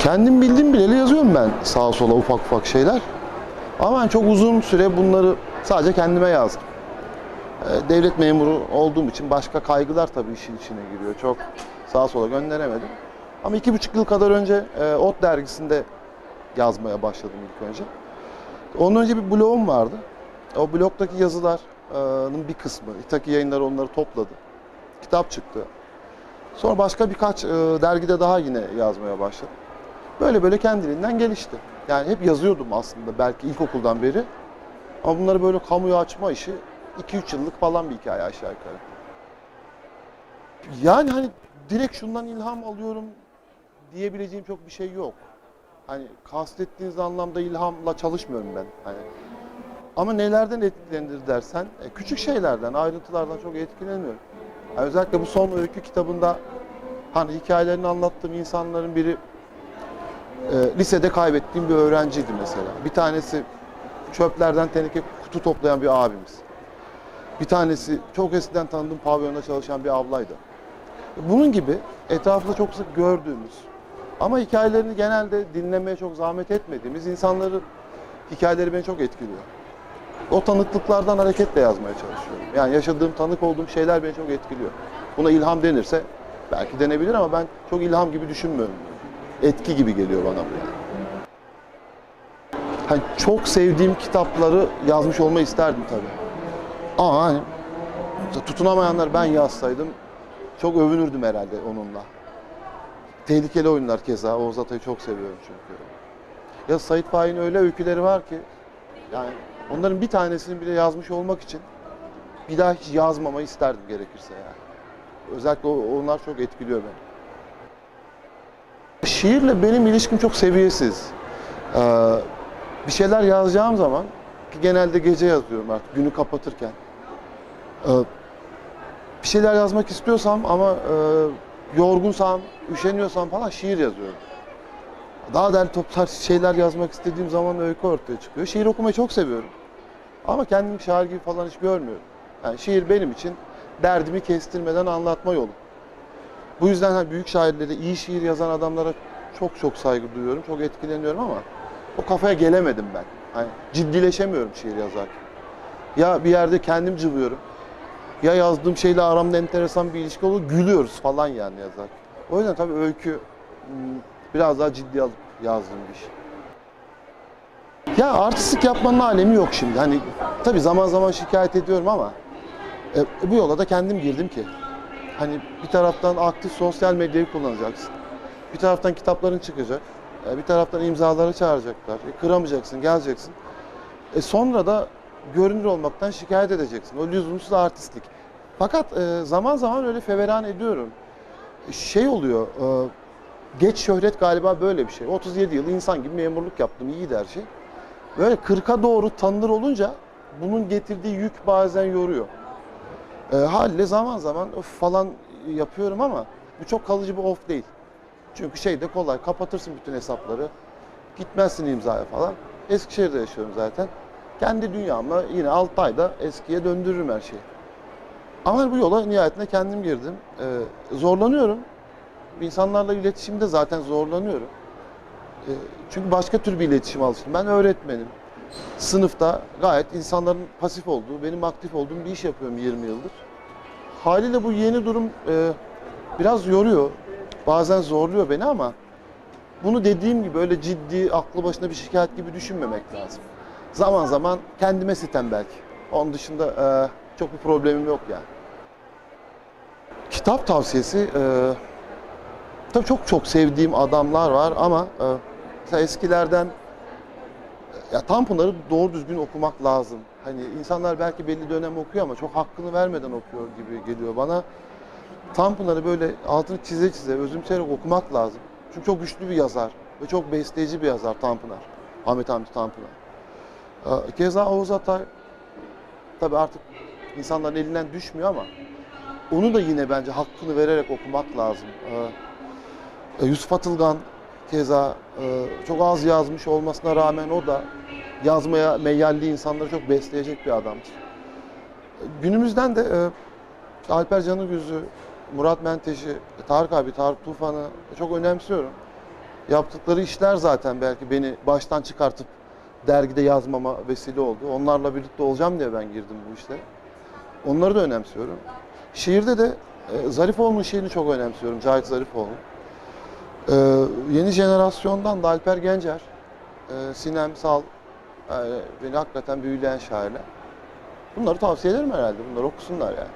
Kendim bildiğim bileli yazıyorum ben sağa sola ufak ufak şeyler. Ama ben çok uzun süre bunları sadece kendime yazdım. Ee, Devlet memuru olduğum için başka kaygılar tabii işin içine giriyor. Çok sağa sola gönderemedim. Ama iki buçuk yıl kadar önce e, Ot dergisinde yazmaya başladım ilk önce. Ondan önce bir blogum vardı. O blogdaki yazıların bir kısmı, İtaki yayınları onları topladı. Kitap çıktı. Sonra başka birkaç e, dergide daha yine yazmaya başladım. Böyle böyle kendiliğinden gelişti. Yani hep yazıyordum aslında belki ilkokuldan beri. Ama bunları böyle kamuya açma işi 2-3 yıllık falan bir hikaye aşağı yukarı. Yani hani direkt şundan ilham alıyorum diyebileceğim çok bir şey yok. Hani kastettiğiniz anlamda ilhamla çalışmıyorum ben. Hani ama nelerden etkilenir dersen, e, küçük şeylerden, ayrıntılardan çok etkilenmiyorum. Yani özellikle bu son öykü kitabında hani hikayelerini anlattığım insanların biri e, lisede kaybettiğim bir öğrenciydi mesela. Bir tanesi çöplerden teneke kutu toplayan bir abimiz. Bir tanesi çok eskiden tanıdığım pavyonda çalışan bir ablaydı. Bunun gibi etrafında çok sık gördüğümüz ama hikayelerini genelde dinlemeye çok zahmet etmediğimiz insanların hikayeleri beni çok etkiliyor. O tanıklıklardan hareketle yazmaya çalışıyorum. Yani yaşadığım, tanık olduğum şeyler beni çok etkiliyor. Buna ilham denirse belki denebilir ama ben çok ilham gibi düşünmüyorum. Etki gibi geliyor bana bu. Hani çok sevdiğim kitapları yazmış olmayı isterdim tabii. Ama hani tutunamayanlar ben yazsaydım çok övünürdüm herhalde onunla. Tehlikeli oyunlar keza. Oğuz Atay'ı çok seviyorum çünkü. Ya Sait Faik'in öyle öyküleri var ki yani onların bir tanesini bile yazmış olmak için bir daha hiç yazmamayı isterdim gerekirse yani. Özellikle onlar çok etkiliyor beni. Şiirle benim ilişkim çok seviyesiz. Ee, bir şeyler yazacağım zaman ki genelde gece yazıyorum artık günü kapatırken. Ee, bir şeyler yazmak istiyorsam ama e, yorgunsam, üşeniyorsam falan şiir yazıyorum. Daha derli toplar şeyler yazmak istediğim zaman öykü ortaya çıkıyor. Şiir okumayı çok seviyorum. Ama kendimi şair gibi falan hiç görmüyorum. Yani şiir benim için derdimi kestirmeden anlatma yolu. Bu yüzden hani büyük şairlere, iyi şiir yazan adamlara çok çok saygı duyuyorum, çok etkileniyorum ama o kafaya gelemedim ben. Hani ciddileşemiyorum şiir yazarken. Ya bir yerde kendim cıvıyorum. Ya yazdığım şeyle aramda enteresan bir ilişki olur, gülüyoruz falan yani yazar. O yüzden tabii öykü hmm, biraz daha ciddi alıp yazdığım bir iş. Ya artistlik yapmanın alemi yok şimdi. Hani tabii zaman zaman şikayet ediyorum ama e, bu yola da kendim girdim ki. Hani bir taraftan aktif sosyal medyayı kullanacaksın. Bir taraftan kitapların çıkacak. e, Bir taraftan imzaları çağıracaklar. E, kıramayacaksın, geleceksin. E sonra da görünür olmaktan şikayet edeceksin. O lüzumsuz artistlik. Fakat e, zaman zaman öyle feveran ediyorum. E, Şey oluyor, e, geç şöhret galiba böyle bir şey. 37 yıl insan gibi memurluk yaptım, iyiydi her şey. Böyle 40'a doğru tanınır olunca bunun getirdiği yük bazen yoruyor. E, haliyle zaman zaman of falan yapıyorum ama bu çok kalıcı bir of değil. Çünkü şey de kolay, kapatırsın bütün hesapları, gitmezsin imzaya falan. Eskişehir'de yaşıyorum zaten. Kendi dünyamla yine 6 ayda eskiye döndürürüm her şeyi. Ama bu yola nihayetinde kendim girdim. Ee, zorlanıyorum. İnsanlarla iletişimde zaten zorlanıyorum. Ee, çünkü başka tür bir iletişim alıştım. Ben öğretmenim. Sınıfta gayet insanların pasif olduğu, benim aktif olduğum bir iş yapıyorum 20 yıldır. Haliyle bu yeni durum e, biraz yoruyor. Bazen zorluyor beni ama bunu dediğim gibi öyle ciddi, aklı başında bir şikayet gibi düşünmemek lazım. Zaman zaman kendime sitem belki. Onun dışında e, çok bir problemim yok yani. Kitap tavsiyesi, e, tabii çok çok sevdiğim adamlar var ama e, mesela eskilerden ya Tanpınar'ı doğru düzgün okumak lazım. Hani insanlar belki belli dönem okuyor ama çok hakkını vermeden okuyor gibi geliyor bana. Tanpınar'ı böyle altını çize çize, özümseyerek okumak lazım. Çünkü çok güçlü bir yazar ve çok besleyici bir yazar Tanpınar. Ahmet Hamdi Tanpınar. Ee, Keza Oğuz Atay tabii artık insanların elinden düşmüyor ama onu da yine bence hakkını vererek okumak lazım. Ee, Yusuf Atılgan keza e, çok az yazmış olmasına rağmen o da yazmaya meyyalli insanları çok besleyecek bir adamdır. Günümüzden de e, Alper Canıgüz'ü, Murat Menteş'i, Tarık abi, Tarık Tufan'ı çok önemsiyorum. Yaptıkları işler zaten belki beni baştan çıkartıp dergide yazmama vesile oldu. Onlarla birlikte olacağım diye ben girdim bu işlere. Onları da önemsiyorum. Şiirde de e, Zarifoğlu'nun şiirini çok önemsiyorum. Cahit Zarifoğlu. E, yeni jenerasyondan da Alper Gencer, e, Sinem Sal, yani beni hakikaten büyüleyen şairler. Bunları tavsiye ederim herhalde. Bunları okusunlar yani.